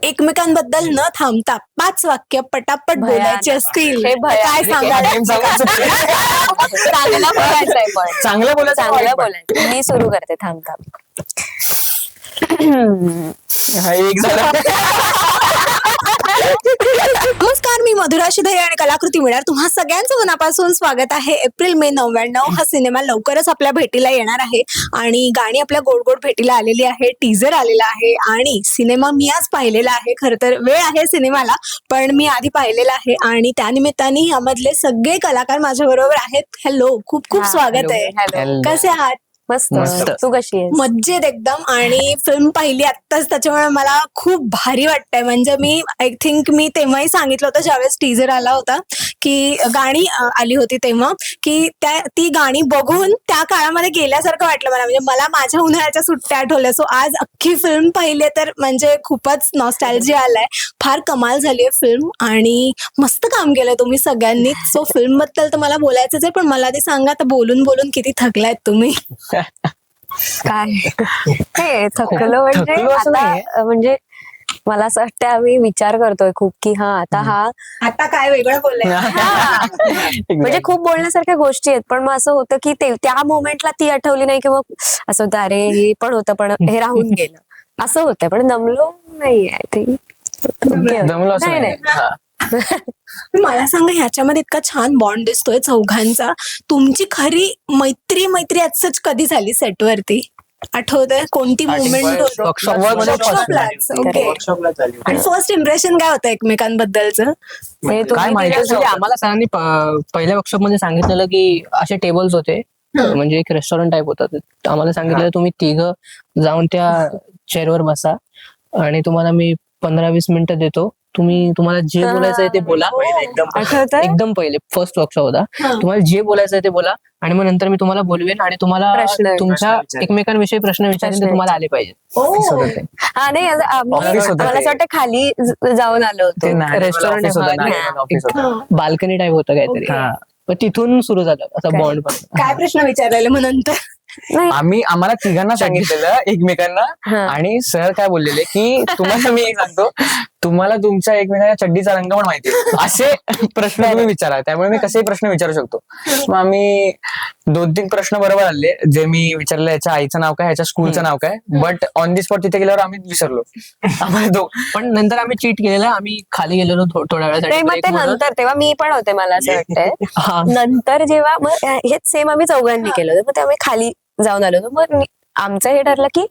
एकमेकांबद्दल न थांबता पाच वाक्य पटापट. बोलायचे असतील हे. काय सांगाल चुकले. चांगलं बोलायचंय पण चांगलं बोलायचं चांगलं वाईट पण. बोलायचं मी सुरू करते थांब थांब हा, एक झाला नमस्कार मी मधुरा शिधे आणि कलाकृती मिळणार तुम्हा सगळ्यांचं मनापासून स्वागत आहे. एप्रिल मे नव्याण्णव हा सिनेमा लवकरच आपल्या भेटीला येणार आहे आणि गाणी आपल्या गोड गोड भेटीला आलेली आहे टीजर आलेला आहे आणि सिनेमा मी आज पाहिलेला आहे. खर तर वेळ आहे सिनेमाला पण मी आधी पाहिलेला आहे आणि त्यानिमित्ताने यामधले सगळे कलाकार माझ्या बरोबर आहेत. हॅलो खूप खूप स्वागत आहे. कसे आहात? मस्त. मस्त. तू कशी आहेस? मज्जेत एकदम. आणि फिल्म पाहिली आत्ताच. त्याच्यामुळे मला खूप भारी वाटतंय. म्हणजे मी आय थिंक मी तेव्हाही सांगितलं होतं ज्यावेळेस टीजर आला होता. की गाणी आली होती तेव्हा की त्या ती गाणी बघून त्या काळामध्ये गेल्यासारखं वाटलं मला. म्हणजे मला माझ्या उन्हाळ्याच्या सुट्ट्या आठवल्या. सो आज अख्खी फिल्म पाहिली तर म्हणजे खूपच नॉस्टॅल्जी आलाय. फार कमाल झाली आहे फिल्म आणि मस्त काम केलंय तुम्ही सगळ्यांनी. सो फिल्मबद्दल तर मला बोलायचंच आहे पण मला ते सांगा आता बोलून बोलून किती थकलायत तुम्ही? काय? हे थकलो म्हणजे थकलो असं आता नाहीये. अ, म्हणजे मला असं वाटतं आम्ही विचार करतोय खूप की हा आता हा आता काय वेगळं बोलाय म्हणजे खूप बोलण्यासारख्या गोष्टी आहेत पण मग असं होतं की ते त्या मोमेंटला ती आठवली नाही की मग असं होतं अरे हे पण होतं पण हे राहून गेलं. असं होतं पण दमलो नाही आय थिंक. हा. मला सांगा ह्याच्यामध्ये इतका छान बॉन्ड दिसतोय चौघांचा. तुमची खरी मैत्री मैत्री आज सच कधी झाली सेटवरती आठवतंय? कोणती मुवमेंट. आणि फर्स्ट इम्प्रेशन काय होतं एकमेकांबद्दलचं? म्हणजे काय माहिती. आम्हाला सरांनी पहिल्या वर्कशॉपमध्ये सांगितलेलं की असे टेबल्स होते. म्हणजे एक रेस्टॉरंट टाईप होतं. आम्हाला सांगितलं तुम्ही तिघ जाऊन त्या चेअरवर बसा. आणि तुम्हाला मी पंधरा वीस मिनिटं देतो. तुम्ही तुम्हाला जे. बोलायचं आहे ते बोला. एकदम पहिले. फर्स्ट वर्कशॉप होता. तुम्हाला जे बोलायचं आहे ते बोला. आणि मग नंतर मी तुम्हाला बोलवेन आणि तुम्हाला तुमच्या. एकमेकांविषयी प्रश्न विचारेन ते तुम्हाला आले पाहिजे. हा नाही मला. असं वाटतं खाली जाऊन आलो ते होतो हा. हा. बाल्कनी टाईप होतं काहीतरी. तिथून सुरू झालं. असं? बॉन्ड पण काय प्रश्न विचारायला मग नंतर? आम्ही आम्हाला तिघांना सांगितलेलं एकमेकांना. आणि सर काय बोललेले की तुम्हाला मी एक सांगतो. तुम्हाला तुमच्या एकमेकांच्या चड्डीचा रंग पण माहिती आहे. असे प्रश्न तुम्ही विचारा. त्यामुळे मी कसेही प्रश्न विचारू शकतो. मग आम्ही दोन तीन प्रश्न बरोबर आले. जे मी विचारले याच्या आईचं नाव काय ह्याच्या स्कूलचं नाव काय? बट ऑन दी स्पॉट तिथे गेल्यावर आम्ही विसरलो. आम्हाला दो पण नंतर आम्ही चीट केलेलं आम्ही खाली गेलेलो थो- थोड्या वेळासाठी. नंतर तेव्हा मी पण होते मला असं वाटतंय. हा. नंतर जेव्हा मग हेच सेम आम्ही चौघांनी केलं होतं. मग तेव्हा आम्ही खाली जाऊन आलो होतो. मग आमचं हे ठरलं की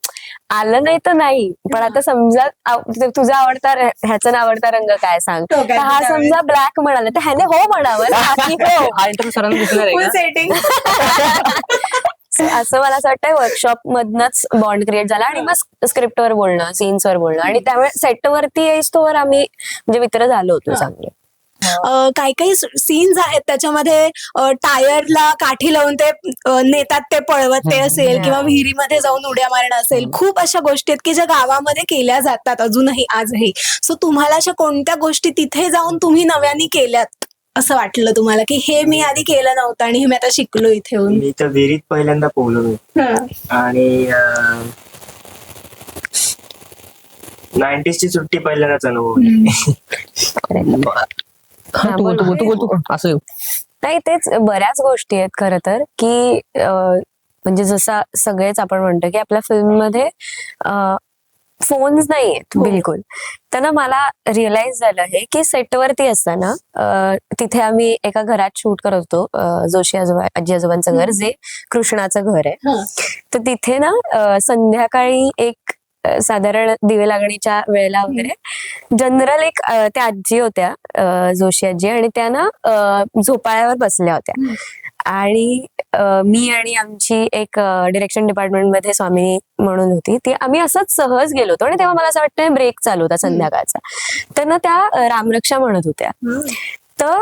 आलं नाही तर नाही पण आता समजा आव- तुझा आवडता र- ह्याचा आवडता रंग काय सांग? तो तर काय हा? समजा ब्लॅक म्हणाला तर ह्याने हो म्हणावं ना, की हो हा इंटरव्ह्यू सरांना दिसणार आहे फुल का? सेटिंग असं मला असं वाटतं वर्कशॉप मधनच बॉन्ड क्रिएट झाला आणि मग स्क्रिप्टवर बोलणं सीन्स वर बोलणं. आणि त्यामुळे सेटवरती येईस तोवर आम्ही म्हणजे मित्र झालो होतो चांगले. काही काही सीन्स आहेत त्याच्यामध्ये टायरला काठी लावून ते नेतात ते पळवत ते असेल. किंवा विहिरीमध्ये जाऊन उड्या मारणं असेल. खूप अशा गोष्टी आहेत की ज्या गावामध्ये केल्या जातात अजूनही आजही. सो तुम्हाला अशा कोणत्या गोष्टी तिथे जाऊन तुम्ही नव्याने केल्यात असं वाटलं तुम्हाला की हे मी आधी केलं नव्हतं आणि हे मी आता शिकलो इथे येऊन मी तर विहिरीत पहिल्यांदा पोहलो आणि नाईन्टीजची सुट्टी पहिल्यांदाच अनुभवली. हा, तू बोल तू बोल तू बोल तू बोल. असं येऊ. नाही तेच बऱ्याच गोष्टी आहेत खरं तर की अं, म्हणजे जसं सगळेच आपण म्हणतो की आपल्या फिल्ममध्ये फोन्स नाही आहेत हो. बिलकुल तर ना मला रिअलाइज झालं हे की सेटवरती असताना अं, तिथे आम्ही एका घरात शूट करत होतो अं, जोशी आजोबा आजी आजोबांचं घर जे कृष्णाचं घर आहे हं. तर तिथे ना अं, संध्याकाळी एक साधारण दिवे लागणीच्या वेळेला वगैरे. जनरल एक त्या आजी होत्या जोशी आजी आणि त्या ना झोपाळ्यावर बसल्या होत्या. आणि मी आणि आमची एक डिरेक्शन डिपार्टमेंटमध्ये स्वामिनी म्हणून होती. ती आम्ही असंच सहज गेलो होतो आणि तेव्हा मला असं वाटतं ब्रेक चालू होता संध्याकाळचा. तर ना त्या रामरक्षा म्हणत होत्या. तर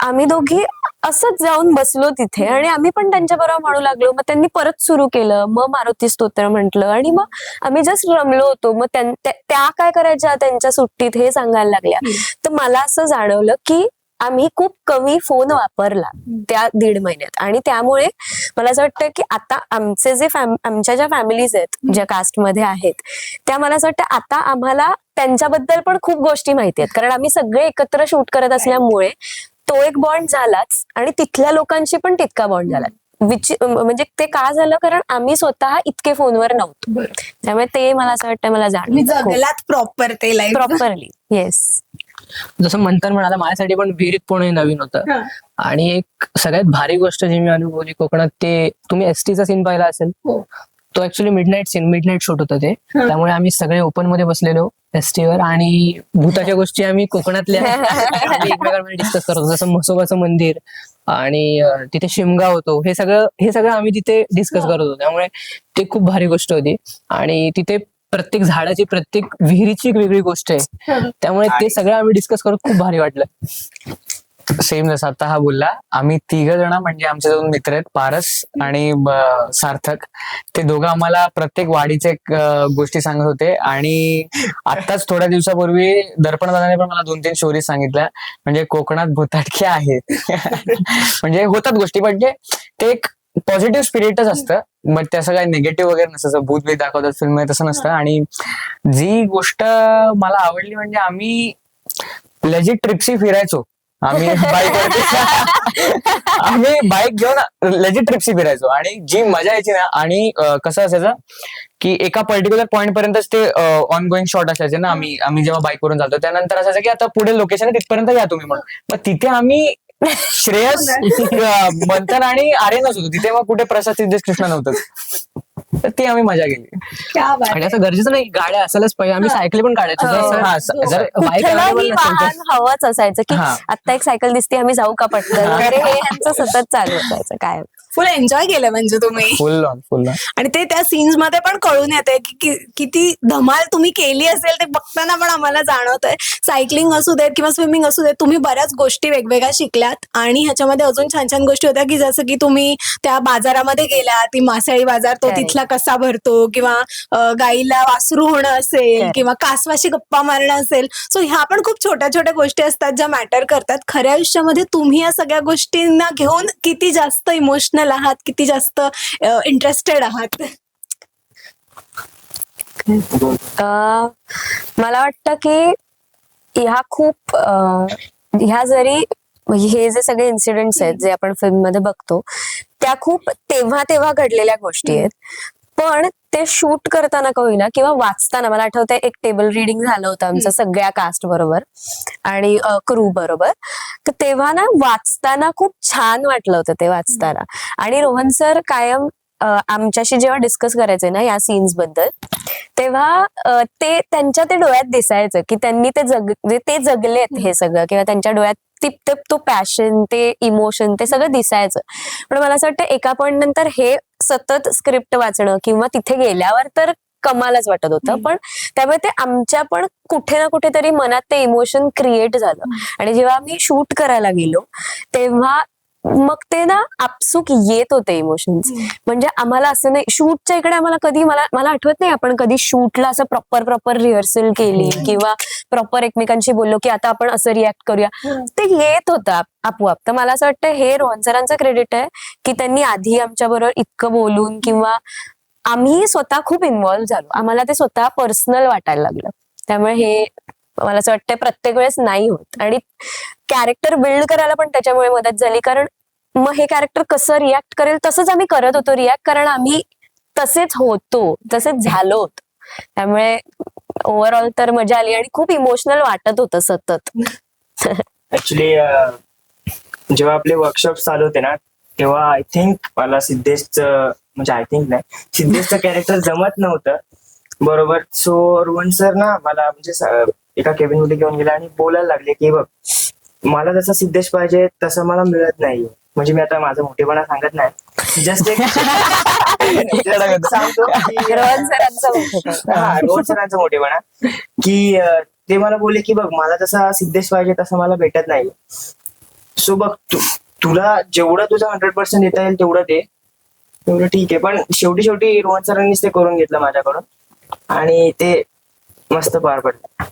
आम्ही दोघी असंच जाऊन बसलो तिथे आणि आम्ही पण त्यांच्या बरोबर म्हणू लागलो. मग त्यांनी परत सुरू केलं. मग मारुती स्तोत्र म्हटलं आणि मग आम्ही जस्ट रमलो होतो. मग त्या काय करायच्या? त्यांच्या सुट्टीत हे सांगायला लागल्या. तर मला असं जाणवलं की आम्ही खूप कमी फोन वापरला त्या दीड महिन्यात. आणि त्यामुळे मला असं वाटतं की आता आमचे जे आमच्या ज्या फॅमिलीज आहेत ज्या कास्टमध्ये आहेत त्या मला असं वाटतं आता आम्हाला त्यांच्याबद्दल पण खूप गोष्टी माहिती आहेत. कारण आम्ही सगळे एकत्र शूट करत असल्यामुळे तो एक बॉन्ड झालाच आणि तिथल्या लोकांशी पण तितका बॉन्ड झाला विच म्हणजे ते का झालं? कारण आम्ही स्वतः इतके फोनवर नव्हतो. त्यामुळे ते मला असं वाटतं मला जाणवलं. प्रॉपरली येस जसं मंथन म्हणाला माझ्यासाठी पण विहिरीत पोहणं नवीन होतं. आणि एक सगळ्यात भारी गोष्ट जी मी अनुभवली कोकणात ते तुम्ही एसटीचा सीन पाहिला असेल? हो. तो actually midnight scene midnight shoot होतं ते. त्यामुळे आम्ही सगळे ओपनमध्ये बसलेलो एसटीवर आणि भूताच्या गोष्टी आम्ही कोकणातल्या एकमेकांमध्ये डिस्कस करतो जसं म्हसोबाचं मंदिर आणि तिथे शिमगा होतो. हे सगळं हे सगळं आम्ही तिथे डिस्कस करत होतो. त्यामुळे ते खूप भारी गोष्ट होती. आणि तिथे प्रत्येक झाडाची प्रत्येक विहिरीची एक वेगळी गोष्ट आहे. त्यामुळे ते सगळं आम्ही डिस्कस करत खूप भारी वाटलं. सेम जसं आता हा बोलला आम्ही तिघ जण म्हणजे आमचे दोन मित्र आहेत पारस आणि सार्थक. ते दोघं आम्हाला प्रत्येक वाडीचे एक, अं, गोष्टी सांगत होते. आणि आताच थोड्या दिवसापूर्वी दर्पण दादाने पण मला दोन तीन स्टोरीज सांगितल्या. म्हणजे कोकणात भूताटके आहेत. म्हणजे होतात गोष्टी म्हणजे ते एक पॉझिटिव्ह स्पिरिटच असतं बट त्याचं काही निगेटिव्ह वगैरे नसतं. जसं भूत बीत दाखवतात फिल्ममध्ये तसं नसतं. आणि जी गोष्ट मला आवडली म्हणजे आम्ही लेजिट ट्रिप्सी फिरायचो. आम्ही बाईक आम्ही बाईक घेऊन लेजिट ट्रिप्सी फिरायचो. आणि जी मजा यायची ना आणि कसं असायचं की एका पर्टिक्युलर पॉईंट पर्यंतच ते ऑन गोईंग शॉट असायचे ना आम्ही आम्ही जेव्हा बाईकवरून जातो त्यानंतर असायचं की आता पुढे लोकेशन तिथपर्यंत या तुम्ही म्हणून. मग तिथे आम्ही श्रेयस मंथन आणि आर्यनच होतो. तिथे मग कुठे प्रसाद सिद्धेश कृष्ण नव्हतं तर ती आम्ही मजा केली. क्या बात आणि असं गरजेचं नाही गाड्या असायलाच पाहिजे. आम्ही सायकली पण काढायचो. हो. जर- हा, वाहन हवंच असायचं की हा. आता एक सायकल दिसते आम्ही जाऊ का पटकन? वगैरे हे यांचं सतत चालू असायचं काय फुल एन्जॉय केलं म्हणजे तुम्ही. फुल ऑन फुल ऑन आणि ते त्या सीन्समध्ये पण कळून येते की कि- किती धमाल तुम्ही केली असेल ते बघताना पण आम्हाला जाणवत आहे सायकलिंग असू देत किंवा स्विमिंग असू देत तुम्ही बऱ्याच गोष्टी वेगवेगळ्या शिकल्यात आणि ह्याच्यामध्ये अजून छान छान गोष्टी होत्या की जसं की तुम्ही त्या बाजारामध्ये गेला ती मासळी बाजार तो Correct. तिथला कसा भरतो किंवा अं, गाईला वासरू होणं असेल Correct. किंवा कासवाशी गप्पा मारणं असेल. सो ह्या पण खूप छोट्या छोट्या गोष्टी असतात ज्या मॅटर करतात. खऱ्या आयुष्यामध्ये तुम्ही या सगळ्या गोष्टींना घेऊन किती जास्त इमोशनल आहात किती जास्त इंटरेस्टेड आहात. मला वाटतं की ह्या खूप ह्या जरी म्हणजे हे जे सगळे इन्सिडेंट्स आहेत जे आपण फिल्ममध्ये बघतो त्या खूप तेव्हा तेव्हा घडलेल्या गोष्टी आहेत. पण ते शूट करताना का होईना किंवा वाचताना मला आठवतंय एक टेबल रिडिंग झालं होतं आमचं सगळ्या कास्ट बरोबर आणि क्रू बरोबर. तर तेव्हा ना वाचताना खूप छान वाटलं होतं ते वाचताना. आणि रोहन सर कायम आमच्याशी जेव्हा डिस्कस करायचे ना या सीन्सबद्दल तेव्हा ते त्यांच्या ते डोळ्यात दिसायचं की त्यांनी ते जग म्हणजे ते जगलेत हे सगळं किंवा त्यांच्या डोळ्यात ती ते तो पॅशन ते इमोशन ते सगळं दिसायचं. पण मला असं वाटतं एका पॉईंट नंतर हे सतत स्क्रिप्ट वाचणं किंवा तिथे गेल्यावर तर कमालच वाटत होतं. पण त्यामुळे ते आमच्या पण कुठे ना कुठेतरी मनात ते इमोशन क्रिएट झालं. आणि जेव्हा आम्ही शूट करायला गेलो तेव्हा मग ते ना आपसूक येत होते इमोशन्स म्हणजे आम्हाला असं नाही शूटच्या इकडे आम्हाला कधी मला मला आठवत नाही आपण कधी शूटला असं प्रॉपर प्रॉपर रिहर्सल केली किंवा प्रॉपर एकमेकांशी बोललो की आता आपण असं रिॲक्ट करूया. ते येत होतं आप- आपोआप. तर मला असं वाटतं हे रोहन सरांचं क्रेडिट आहे की त्यांनी आधी आमच्या बरोबर इतकं बोलून किंवा आम्ही स्वतः खूप इन्व्हॉल्व्ह झालो. आम्हाला ते स्वतः पर्सनल वाटायला लागलं. त्यामुळे हे मला असं वाटतं प्रत्येक वेळेस नाही होत. आणि कॅरेक्टर बिल्ड करायला पण त्याच्यामुळे मदत झाली. कारण मग हे कॅरेक्टर कसं रिॲक्ट करेल तसंच आम्ही करत होतो. रिॲक्ट कारण आम्ही तसेच होतो तसेच झालो होतो. त्यामुळे ओव्हरऑल तर मजा आली आणि खूप इमोशनल वाटत होतं सतत. ऍक्च्युली जेव्हा आपले वर्कशॉप चालू होते ना तेव्हा आय थिंक मला सिद्धेशचं म्हणजे आय थिंक नाही सिद्धेशचं कॅरेक्टर जमत नव्हतं. बरोबर. सो रोहन सर ना मला म्हणजे एका केबिनमध्ये घेऊन गेला आणि बोलायला लागले की बघ मला जसा सिद्धेश पाहिजे तसं मला मिळत नाही म्हणजे मी आता माझा मोठेपणा सांगत नाही. जस्ट एक सांगतो रोहन सरांचं मोठेपण. हा रोहन सरांचा मोठेपणा. की ते मला बोलले की बघ मला जसा सिद्धेश पाहिजे तसा मला भेटत नाही सो बघ तू तुला जेवढं तुझं हंड्रेड पर्सेंट देता येईल तेवढं दे. तेवढं ठीक आहे. पण शेवटी शेवटी रोहन सरांनीच ते करून घेतलं माझ्याकडून. आणि ते मस्त पार पडलं.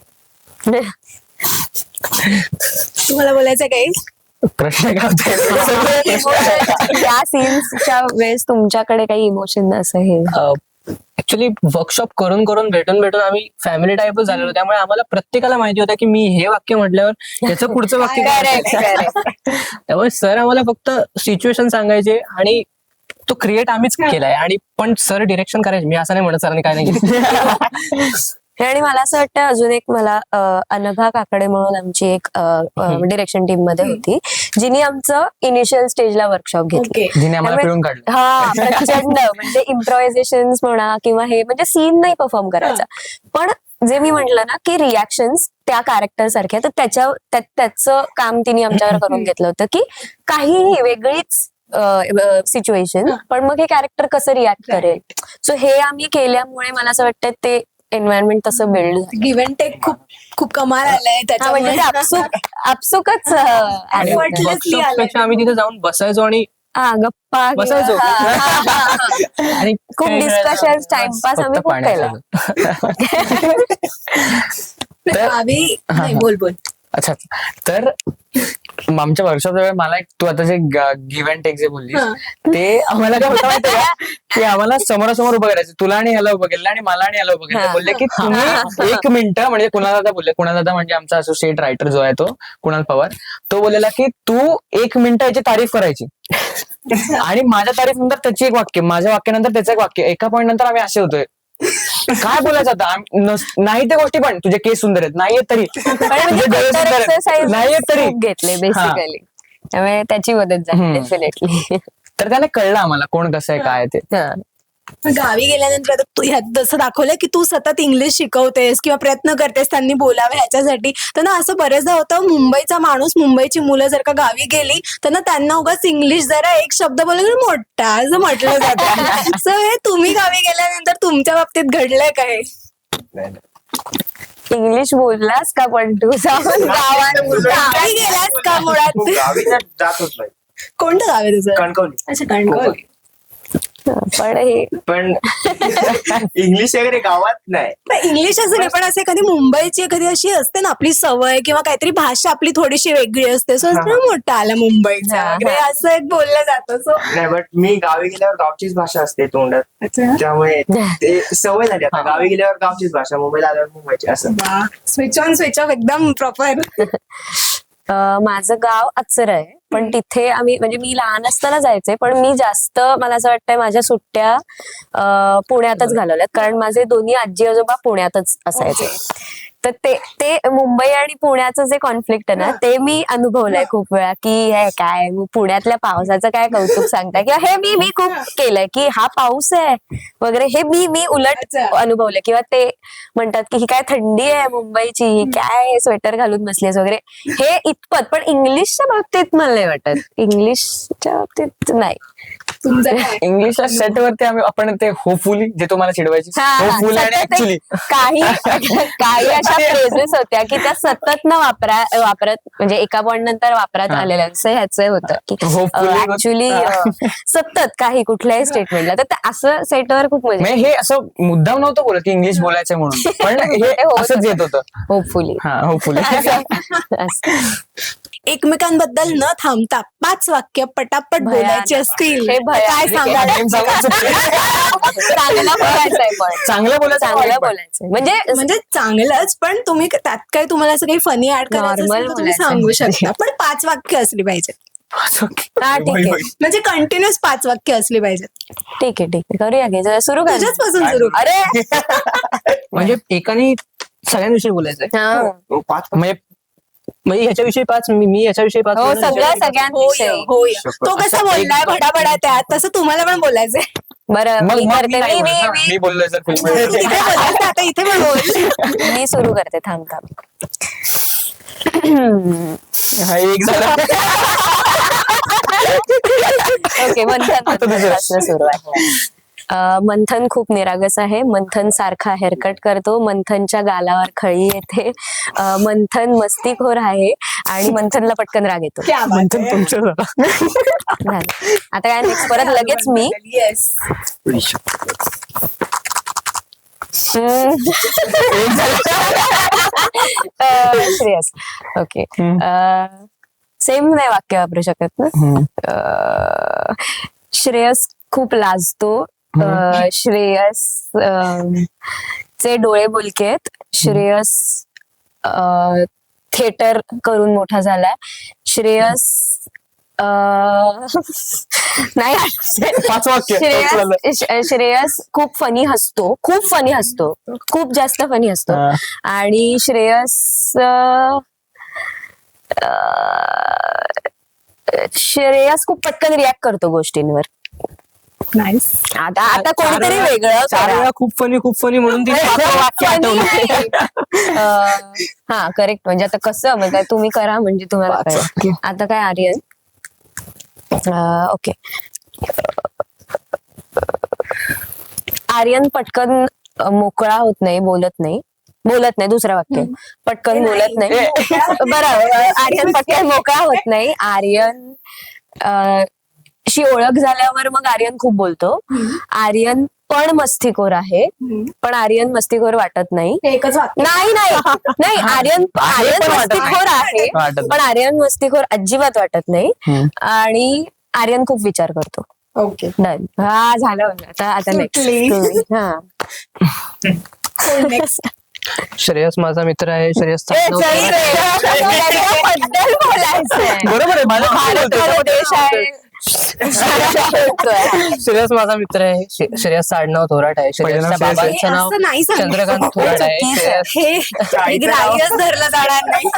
तुम्हाला बोलायचं काही? प्रश्न या सीन्सच्या वेळेस तुमच्याकडे काही इमोशन असं हे. ऍक्च्युली वर्कशॉप करून करून भेटून भेटून आम्ही फॅमिली टाईपच झालेलो. त्यामुळे आम्हाला प्रत्येकाला माहिती होतं की मी हे वाक्य म्हटल्यावर याचं पुढचं वाक्य. त्यामुळे सर आम्हाला फक्त सिच्युएशन सांगायचे आणि तो क्रिएट आम्हीच केलाय. आणि पण सर डिरेक्शन करायचे. मी असं नाही म्हणत सरांनी काय नाही केलं. आणि मला असं वाटतं अजून एक मला अनघा काकडे म्हणून आमची एक डिरेक्शन टीममध्ये होती. जिने आमचं इनिशियल स्टेजला वर्कशॉप घेतलं. हा प्रचंड. म्हणजे इम्प्रोव्हायझेशन म्हणा किंवा हे म्हणजे सीन नाही परफॉर्म करायचा. पण जे मी म्हंटल ना की रिॲक्शन्स त्या कॅरेक्टर सारख्या तर त्याच्या त्या- त्याचं काम तिने आमच्यावर करून घेतलं होतं की काहीही वेगळीच सिच्युएशन पण मग हे कॅरेक्टर कसं रिॲक्ट करेल? सो हे आम्ही केल्यामुळे मला असं वाटतं ते एन्व्हायरमेंट तसं बिल्ड झालं गिव्ह अँड टेक खूप खूप कमाल आलंय हा, म्हणजे त्याच्यामुळे ते आपसुक आपसुकच अं, आणि आहे. Effortlessly workshop आलंय. पेक्षा आम्ही तिथे जाऊन बसायचो आणि हा गप्पा किंवा- बसायचो. हा, हा, हा, हा. आणि खूप खेळ खेळायचो. डिस्कशन टाइमपास आम्ही फक्त खूप पाण्याचं तर- नाही बोल बोल अच्छा. तर आमच्या वर्कशॉपच्या वेळी मला एक तू आता जे गिव्ह अँड टेक जे बोलली. ते आम्हाला काय होतं माहितीये का? आम्हाला समोरासमोर उभं करायचं. तुला आणि ह्याला उभं केलं आणि मला आणि ह्याला उभं केलं. बोलले की तुम्ही एक मिनिट म्हणजे कुणाल दादा बोलले कुणाल दादा म्हणजे आमचा असोसिएट रायटर जो आहे तो कुणाल पवार तो बोललेला की तू एक मिनिट याची तारीफ करायची. आणि माझ्या तारीफ नंतर त्याची एक वाक्य माझ्या वाक्यानंतर त्याचं एक वाक्य. एका पॉईंट नंतर आम्ही असे होतोय. काय बोलायचं आता? आम- नस- नाही त्या गोष्टी पण. तुझे केस सुंदर आहेत. नाहीये तरी. तुझे डोळे सुंदर आहेत. एक्सरसाइज नाहीये तरी. घेतले बेसिकली त्यामुळे त्याची मदत झाली हम्म. डेफिनेटली तर त्याने कळलं आम्हाला कोण कसं आहे काय आहे ते. गावी गेल्यानंतर आता तू ह्यात जसं दाखवलं की तू सतत इंग्लिश शिकवतेस किंवा प्रयत्न करतेस त्यांनी बोलावे ह्याच्यासाठी तर ना असं बरेचदा होतं मुंबईचा माणूस मुंबईची मुलं जर का गावी गेली तर ना त्यांना उगाच इंग्लिश जरा एक शब्द बोलला की मोठा असं म्हटलं जातं. सो हे तुम्ही गावी गेल्यानंतर तुमच्या बाबतीत घडलंय काय? इंग्लिश बोललास का पण तू? जाऊन गावात गावी गेलास का मुळात? गावी नाही. कोणतं गाव आहे तुझं? कणकवली. अच्छा कणकवली. पण हे पण इंग्लिश वगैरे गावात नाही. पण इंग्लिश असं नाही पण असं एखादी मुंबईची एखादी अशी असते ना आपली सवय किंवा काहीतरी भाषा आपली थोडीशी वेगळी असते. सो. मोठा आला मुंबईचा. असं एक बोललं जातं. सो नाही बट मी गावी गेल्यावर गावचीच भाषा असते तोंडात. त्यामुळे ते सवय झाली आता. गावी गेल्यावर गावचीच भाषा मुंबईला आल्यावर मुंबईची असं. स्विच ऑन स्विच ऑफ एकदम प्रॉपर माझं गाव अचर आहे. पण तिथे आम्ही म्हणजे मी लहान असताना जायचे पण मी जास्त मला असं वाटतंय माझ्या सुट्ट्या पुण्यातच घालवल्यात. कारण माझे दोन्ही आजी आजोबा पुण्यातच असायचे. तर ते ते मुंबई आणि पुण्याचं जे कॉन्फ्लिक्ट आहे ना ते मी अनुभवलंय खूप वेळा की हे काय पुण्यातल्या पावसाचं काय कौतुक सांगताय? किंवा हे मी मी खूप केलंय की हा पाऊस आहे वगैरे हे मी मी उलट अच्छा. अनुभवले किंवा ते म्हणतात की ही काय थंडी आहे मुंबईची ही काय स्वेटर घालून बसलीस वगैरे हे इतपत पण इंग्लिशच्या बाबतीत मला नाही वाटत. इंग्लिशच्या बाबतीत नाही. तुमचं काय इंग्लिशच्या सेट वरती आम्ही आपण ते होपफुली जे तुम्हाला चिडवायची हा, होपफुली आणि सतत ऍक्च्युली एक काही काही अशा फ्रेजेस होत्या की त्या सतत न वापरा वापरत म्हणजे एका पॉइंट नंतर वापरात हा. आलेल्या असं ह्याचं होतं की Hopefully ऍक्च्युली. सतत काही कुठल्याही स्टेटमेंटला तर ते असं सेटवर खूप मजा म्हणजे हे असं मुद्दाम नव्हतं बोलत की इंग्लिश बोलायचं म्हणून. पण हे होत असंच येत होतं. होपफुली हा होपफुली एकमेकांबद्दल न थांबता पाच वाक्य पटापट. बोलायची असतील. हे काय चांगलं बोलायचंय पण. चांगलं बोलायचं? चांगलं. बोलायचंय. म्हणजे म्हणजे चांगलंच पण तुम्ही त्यात काही तुम्हाला असं काही फनी ऍड करायचं. सांगू शकता. पण पाच वाक्य असली पाहिजे हा म्हणजे कंटिन्युअस पाच वाक्य असली पाहिजेत. ठीक आहे ठीक आहे. करूया घे जरा सुरू पासून सुरू. अरे! म्हणजे एकाने सगळ्यांविषयी बोलायचंय. हा. पाच म्हणजे म्हणजे ह्याच्याविषयी पाच मी मी याच्याविषयी पाच हो बोलणार, सगळं ह्याच्याविषयी होय सगळ्यांविषयी होय तो कसा बोललाय? भडाभडा त्यात तसं तुम्हाला पण बोलायचंय. बरं मग मी मग करते नाही. मी- बोललोय सर बोलायचं आता इथे पण बोल. मी सुरू करते थांब थांब. हा एक झाला. ओके आता दुसरं. सुरू आहे. मंथन खूप निरागस आहे. मंथन सारखा हेअरकट करतो. मंथनच्या गालावर खळी येते. मंथन मस्तीखोर आहे आणि मंथनला पटकन राग येतो. मंथन आहे. तुमचं झालं. झालं. आता काय नेक्स्ट परत लगेच मी? श्रेयस. ओके. सेम नाही वाक्य वापरू शकत ना? श्रेयस खूप लाजतो. अं, श्रेयस अं, चे डोळे बोलके आहेत श्रेयस थिएटर करून मोठा झालाय. श्रेयस अं, नाही. आठवत. पाच वाक्य पाच झालं. श्रेयस श- श्रेयस खूप फनी हसतो. खूप फनी हसतो. खूप जास्त फनी हसतो. हा. आणि श्रेयस अं, अं, श्रेयस खूप पटकन रिॲक्ट करतो गोष्टींवर. नाईस आता आता कोणीतरी वेगळं चार करा. वेळा खूप फनी खूप फनी म्हणून ती वाक्य आठवलं. हा करेक्ट म्हणजे आता कसं म्हणजे तुम्ही करा म्हणजे तुम्हाला कळेल. आता काय आर्यन? ओके. आर्यन पटकन अं, मोकळा होत नाही बोलत नाही. बोलत नाही दुसरं वाक्य. पटकन बोलत नाही. बरं आर्यन पटकन मोकळा होत नाही. आर्यन अं, शी ओळख झाल्यावर मग आर्यन खूप बोलतो. आर्यन पण मस्तीखोर आहे. पण आर्यन मस्तीखोर वाटत नाही. एकच वाक्य. नाही नाही. नाही आर्यन आर्यन मस्तीखोर आहे. वाटत. पण आर्यन मस्तीखोर अजिबात वाटत नाही. आणि आर्यन खूप विचार करतो. ओके. डन. हा झालं. आता आता. नेक्स्ट हा. नेक्स्ट श्रेयस माझा मित्र आहे. श्रेयस. त्याच्याबद्दल बोलायचंय. बरोबर आहे माझं भारत देश आहे. श्रेयस माझा मित्र आहे शे- श्रेयसचं आडनाव थोराट आहे नाव श्रेयसच्या श्रेयस आहे. बाबांचं नाव असं नाही सांगू. चंद्रकांत थोराट आहे चुकीचं आहे. श्रेयस ग्राह्यच धरलं जाणार नाही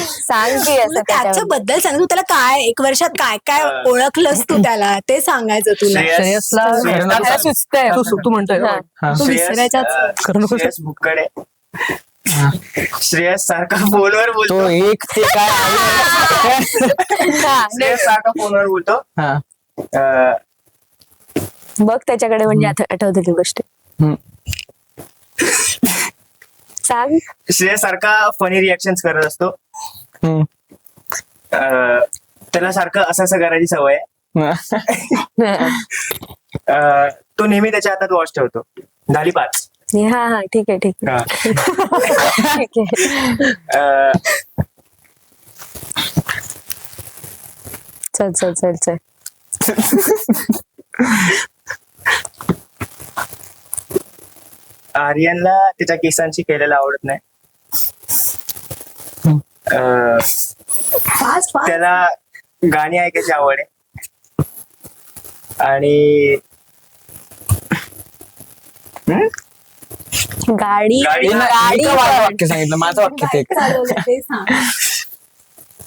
सांग की असं तुला त्याच्याबद्दल. त्याच्याबद्दल सांग तू त्याला काय एक वर्षात काय काय ओळखलंस तू त्याला ते सांगायचं तुला श्रेयस- श्रेयसला श्रेयसला. सुचतंय तू तू म्हणतोय? हा. तू श्रेयस, अं. श्रेयस भुक्कडे श्रेयस सारखा फोनवर तो बोलतो एक ते काय आहे? हा, श्रेयस सारखा फोनवर बोलतो. हा. अं, बघ त्याच्याकडे म्हणजे आठ- आठवते ती गोष्ट. हम्म. सांग. श्रेयस सारखा फनी रिॲक्शन करत असतो. हम्म. अं, त्याला सारखं असं असं करायची सवय आहे. हा. अं, तो नेहमी त्याच्या हातात वॉच ठेवतो. झाली पाच. हा हा ठीक आहे ठीक हा. आहे ठीक आहे. अं, चल चल चल चल. आर्यनला त्याच्या केसांची केलेलं आवडत नाही. अं, फास्ट फास्ट. त्याला गाणी ऐकायची आवड आहे. आणि गाडी गाडी- मी नाही- गाडी मी का माझं पण. वाक्य सांगितलं माझं वाक्य ते. चालवलं ते सांग.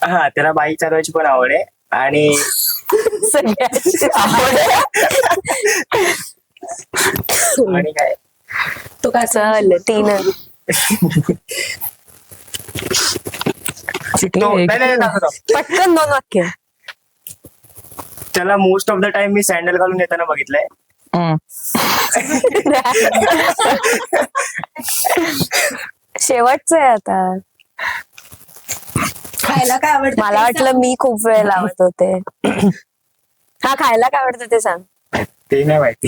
हा त्याला बाईक चालवायची पण आवड आहे. आणि सगळ्याची आणि काय? तो काय चल तीन तो- नाही, नाही, नाही, दाखवतो. पटकन दोन वाक्य. त्याला मोस्ट ऑफ द टाइम मी सँडल घालून येताना बघितलंय. शेवटचं आहे आता. खायला काय आवडतं मला ते वाटलं मी खूप वेळ लावत होते हा खायला काय आवडतं ते सांग. ते नाही माहिती.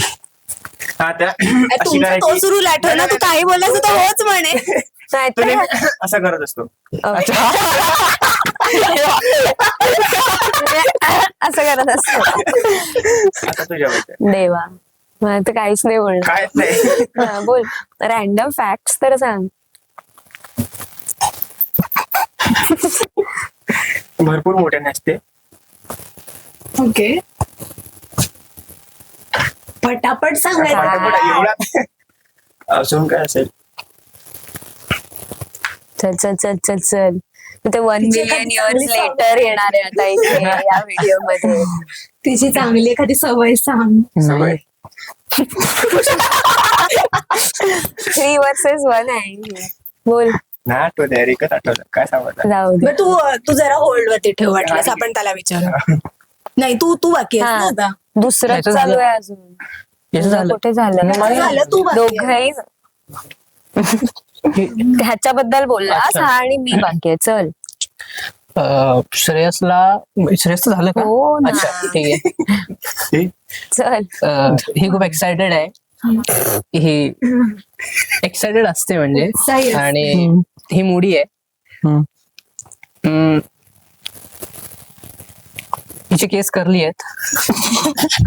हा. अशी तुमचा करायची आठव ना तू काही बोलायचं तर होच म्हणे. तो नाहीतर नेहमी असं करत असतो. असं करत असतो. आता देवा. मला तर काहीच नाही बोलणार. काय नाही. हा, बोल. रॅन्डम फॅक्ट तर सांग. भरपूर मोठे नसते. ओके. पटापट सांगायचं पटापट एवढा अजून काय असेल? चल चल चल चल चल. ते वन तिची मिलियन इयर्स चांगली लेटर येणार आहे आता इथे या व्हिडिओमध्ये. तिची चांगली एखादी सवय सांग. नाही. थ्री वर्सेस वन आहे बोल. नाही आठवत आहे एकच आठवलं. काय सांगत जाऊ दे. मग तू तू जरा होल्ड वरती ठेव वाटल्यास आपण त्याला विचारू. नाही तू तू बाकी आहेस ना हा. आता. दुसरं याचं चालू झालं. आहे अजून. याचं झालं. कुठे झालं? तू बाकी. दोघंही ह्याच्याबद्दल बोललास अच्छा. आणि मी बाकी आहे. चल. अं, श्रेयसला श्रेयस झालं का? हो ना. अच्छा ठीक आहे. चल. अं, ही खूप एक्सायटेड आहे. ही एक्सायटेड असते म्हणजे. सही. आणि ही मुडी आहे. हम्म. हम्म. हिचे केस करली आहेत.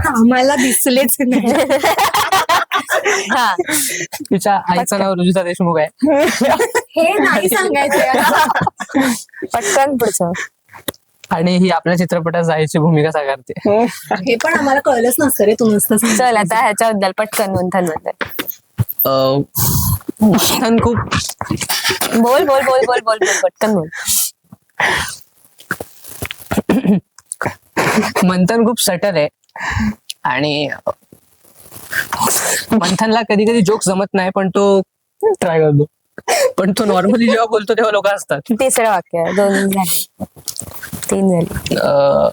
आम्हाला दिसलेच नाही. हा. तिच्या आईचं नाव रुजुता देशमुख आहे. हे नाही सांगायचं पटकन पुढचं. आणि ही आपल्या चित्रपटात जायची भूमिका साकारते. हे. पण आम्हाला कळलंच नसतं रे तू नुसतं. चल आता ह्याच्याबद्दल पटकन मंथनबद्दल अं, मंथन खूप बोल बोल बोल बोल बोल बोल पटकन बोल. मंथन खूप सटल आहे. आणि मंथनला कधी कधी जोक जमत नाही पण तो ट्राय करतो. पण तो नॉर्मली जेव्हा बोलतो तेव्हा लोक असतात तिसरं वाक्य दोन झाले. तीन झाले. अं,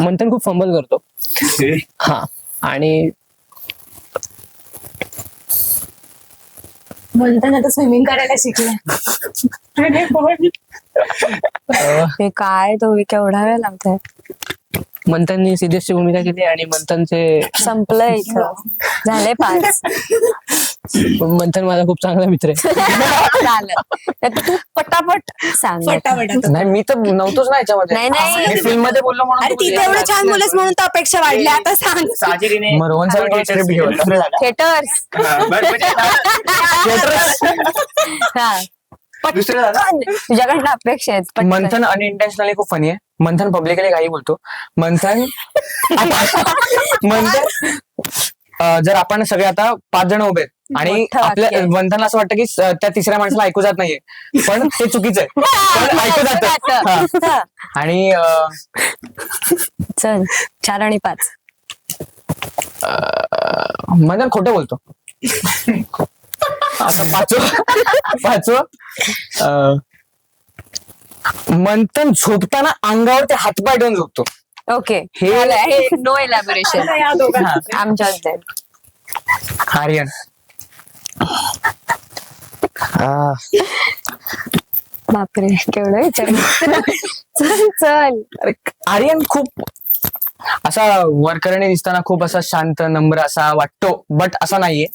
मंथन खूप फंबल करतो. हा? आणि म्हणताना आता स्विमिंग करायला शिकलाय अं, हे काय तो केवढा वेळ लावताय मंथननी सिद्धेशची भूमिका केली आणि मंथनचे संपलं इथं. झाले पाच. मंथन माझा खूप चांगला मित्र आहे. झालं तर तू पटापट सांग. फटाफट नाही मी तर नव्हतोच ना याच्यामध्ये. नाही, नाही. मी फिल्ममध्ये बोललो म्हणून अरे तू तिथे बोलली. एवढं छान बोलस म्हणून तर अपेक्षा वाढल्या आता सांग. साजिरीने मग रोहन सर script घेऊन. थिएटर्स हा, बरं, म्हणजे हा. तुझ्याकडनं अपेक्षा आहेत पटकन. मंथन अनइंटेन्शनली खूप फनी आहे. मंथन पब्लिकली काही बोलतो. मंथन मंथन अं, जर आपण सगळे आता पाच जण उभे आहेत आणि मोठं आपल्या आहे. मंथनला असं वाटतं की स- त्या तिसऱ्या माणसाला ऐकू जात नाहीये. पण ते चुकीचं आहे. पण ऐकू जातं. हा. हा. आणि अं, चल चार आणि पाच. मंथन खोटं बोलतो. आता पाचवं मंथन झोपताना अंगावर ते हातपाय ठेवून झोपतो. ओके. हे- नो या. हा. आमच्या आर्यन. आ, बापरे केवढं विचार चल चल. अरे, आर्यन खूप असा वरकरणी दिसताना खूप असा शांत नम्र असा वाटतो बट असा नाहीये.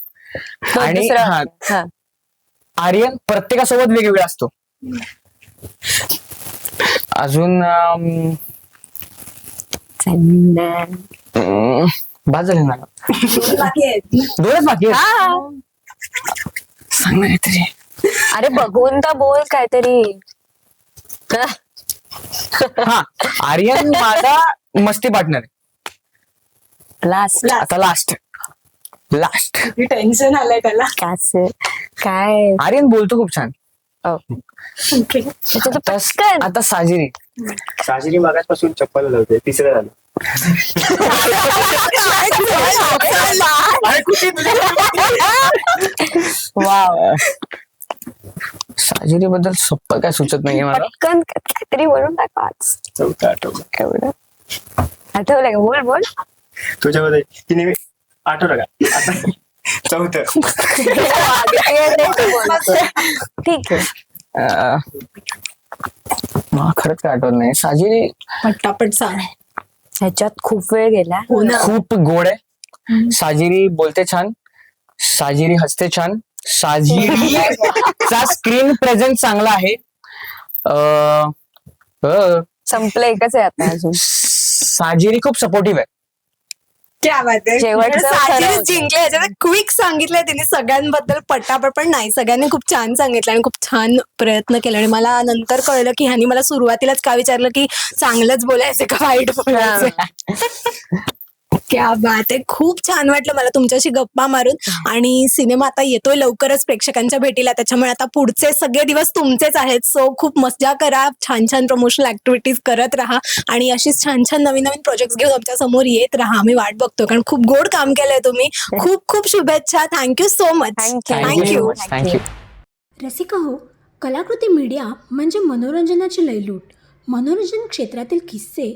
तो आणि दुसरा हा, हा. आर्यन प्रत्येकासोबत वेगवेगळा असतो अजून अम, चंदन. अम, बाद झाले ना. दोनच बाकी आहेत. हा. सांग ना काहीतरी अरे बघून तर बोल काहीतरी हा आर्यन माझा मस्ती पार्टनर आहे लास्ट आता लास्ट लास्ट टेन्शन आलंय त्याला. कास काय? आर्यन बोलतो खूप छान. ओके. तर आता पटकन. आता साजिरी. साजिरी मागासपासून चप्पल लावते तिसरं झालं. वाव. साजिरी बद्दल सोप्पं काय सुचत नाहीये मला. पटकन काहीतरी बोलून टाक आज. चौथा आठवलं. एवढं. आठवलंय का? बोल बोल. तुझ्यामध्ये ती नेहमी आठवलं का? चौथं. ठीक. आहे अं, मला खरंच काय आठवत नाही. साजिरी पटापट सांग ह्याच्यात खूप वेळ गेला. हो ना. खूप गोड आहे. साजिरी बोलते छान. साजिरी हसते छान. साजिरीचा स्क्रीन प्रेझेन्स चांगला आहे. अं, अं, संपलं एकच आहे आता अजून. साजिरी खूप सपोर्टिव्ह आहे. क्या बात आहे. जिंकले ह्याच्यात क्विक सांगितलंय तिने सगळ्यांबद्दल पटापट पण नाही सगळ्यांनी खूप छान सांगितलं आणि खूप छान प्रयत्न केला. आणि मला नंतर कळलं की ह्यानी मला सुरुवातीलाच का विचारलं की चांगलंच बोलायचं का वाईट बोलायचं? क्या बात आहे. खूप छान वाटलं मला तुमच्याशी गप्पा मारून. आणि सिनेमा आता येतोय लवकरच प्रेक्षकांच्या भेटीला. त्याच्यामुळे आता पुढचे सगळे दिवस तुमचेच आहेत. सो खूप मजा करा. छान छान प्रमोशनल ऍक्टिव्हिटीज करत राहा. आणि अशीच छान छान नवीन नवीन प्रोजेक्ट घेऊन आमच्यासमोर येत राहा. आम्ही वाट बघतो कारण खूप गोड काम केलंय तुम्ही. खूप खूप शुभेच्छा. Thank you so much thank you thank you thank you Rasika हो कलाकृती मीडिया म्हणजे मनोरंजनाची लयलूट. मनोरंजन क्षेत्रातील किस्से